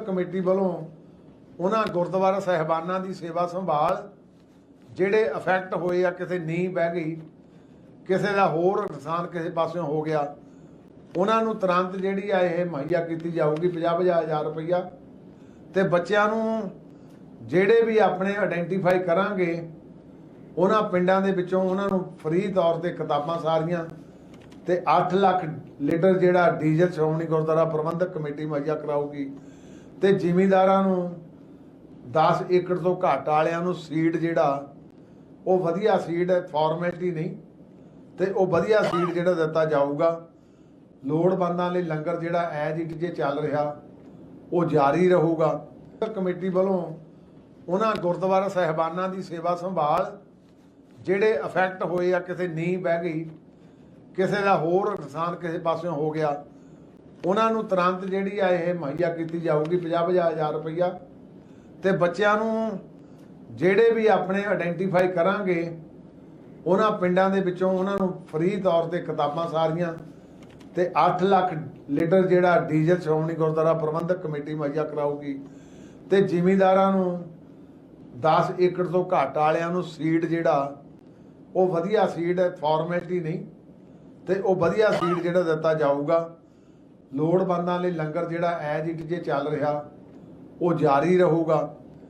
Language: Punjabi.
ਕਮੇਟੀ ਵੱਲੋਂ ਉਹਨਾਂ ਗੁਰਦੁਆਰਾ ਸਹਿਬਾਨਾਂ ਦੀ ਸੇਵਾ ਸੰਭਾਲ ਜਿਹੜੇ ਅਫੈਕਟ ਹੋਏ ਆ, ਕਿਸੇ ਨੀਂਹ ਬਹਿ ਗਈ, ਕਿਸੇ ਦਾ ਹੋਰ ਨੁਕਸਾਨ ਕਿਸੇ ਪਾਸਿਓਂ ਹੋ ਗਿਆ, ਉਹਨਾਂ ਨੂੰ ਤੁਰੰਤ ਜਿਹੜੀ ਆ ਇਹ ਮੁਹੱਈਆ ਕੀਤੀ ਜਾਊਗੀ 50 ਹਜ਼ਾਰ ਰੁਪਈਆ। ਤੇ ਬੱਚਿਆਂ ਨੂੰ ਜਿਹੜੇ ਵੀ ਆਪਣੇ ਆਇਡੈਂਟੀਫਾਈ ਕਰਾਂਗੇ, ਉਹਨਾਂ ਪਿੰਡਾਂ ਦੇ ਵਿੱਚੋਂ ਉਹਨਾਂ ਨੂੰ ਫ੍ਰੀ ਤੌਰ ਤੇ ਕਿਤਾਬਾਂ ਸਾਰੀਆਂ ਤੇ 8 ਲੱਖ ਲੀਟਰ ਜਿਹੜਾ ਡੀਜ਼ਲ ਸ਼੍ਰੋਮਣੀ ਗੁਰਦੁਆਰਾ ਪ੍ਰਬੰਧਕ ਕਮੇਟੀ ਮੁਹੱਈਆ ਕਰਾਊਗੀ। ਤੇ ਜ਼ਿਮੀਂਦਾਰਾਂ ਨੂੰ 10 ਏਕੜ ਤੋਂ ਘੱਟ ਵਾਲਿਆਂ ਨੂੰ ਸੀਡ ਜਿਹੜਾ, ਉਹ ਵਧੀਆ ਸੀਡ ਫਾਰਮੈਲਿਟੀ ਨਹੀਂ, ਤੇ ਉਹ ਵਧੀਆ ਸੀਡ ਜਿਹੜਾ ਦਿੱਤਾ ਜਾਊਗਾ। ਲੋੜਵੰਦਾਂ ਲਈ ਲੰਗਰ ਜਿਹੜਾ ਐਜ ਇਟ ਜੇ ਚੱਲ ਰਿਹਾ, ਉਹ ਜਾਰੀ ਰਹੂਗਾ। ਕਮੇਟੀ ਵੱਲੋਂ ਉਹਨਾਂ ਗੁਰਦੁਆਰਾ ਸਹਿਬਾਨਾਂ ਦੀ ਸੇਵਾ ਸੰਭਾਲ ਜਿਹੜੇ ਅਫੈਕਟ ਹੋਏ ਆ, ਕਿਸੇ ਨੀਂਹ ਬਹਿ ਗਈ, ਕਿਸੇ ਦਾ ਹੋਰ ਨੁਕਸਾਨ ਕਿਸੇ ਪਾਸਿਓਂ ਹੋ ਗਿਆ ਉਹਨਾਂ ਨੂੰ ਤੁਰੰਤ ਜਿਹੜੀ ਆ ਇਹ ਮੁਹੱਈਆ ਕੀਤੀ ਜਾਊਗੀ 50 ਹਜ਼ਾਰ ਰੁਪਈਆ। ਤੇ ਬੱਚਿਆਂ ਨੂੰ ਜਿਹੜੇ ਵੀ ਆਪਣੇ ਆਇਡੈਂਟੀਫਾਈ ਕਰਾਂਗੇ, ਉਹਨਾਂ ਪਿੰਡਾਂ ਦੇ ਵਿੱਚੋਂ ਉਹਨਾਂ ਨੂੰ ਫ੍ਰੀ ਤੌਰ ਤੇ ਕਿਤਾਬਾਂ ਸਾਰੀਆਂ ਤੇ 8 ਲੱਖ ਲੀਟਰ ਜਿਹੜਾ ਡੀਜ਼ਲ ਸ਼੍ਰੋਮਣੀ ਗੁਰਦੁਆਰਾ ਪ੍ਰਬੰਧਕ ਕਮੇਟੀ ਮੁਹੱਈਆ ਕਰਾਊਗੀ। ਤੇ ਜ਼ਿਮੀਂਦਾਰਾਂ ਨੂੰ 10 ਏਕੜ ਤੋਂ ਘੱਟ ਵਾਲਿਆਂ ਨੂੰ ਸੀਡ ਜਿਹੜਾ, ਉਹ ਵਧੀਆ ਸੀਡ ਫਾਰਮੈਲਿਟੀ ਨਹੀਂ, ਤੇ ਉਹ ਵਧੀਆ ਸੀਡ ਜਿਹੜਾ ਦਿੱਤਾ ਜਾਊਗਾ। ਲੋੜਵੰਦਾਂ ਲਈ ਲੰਗਰ ਜਿਹੜਾ ਐਜ ਇਟ ਜੇ ਚੱਲ ਰਿਹਾ ਉਹ ਜਾਰੀ ਰਹੂਗਾ।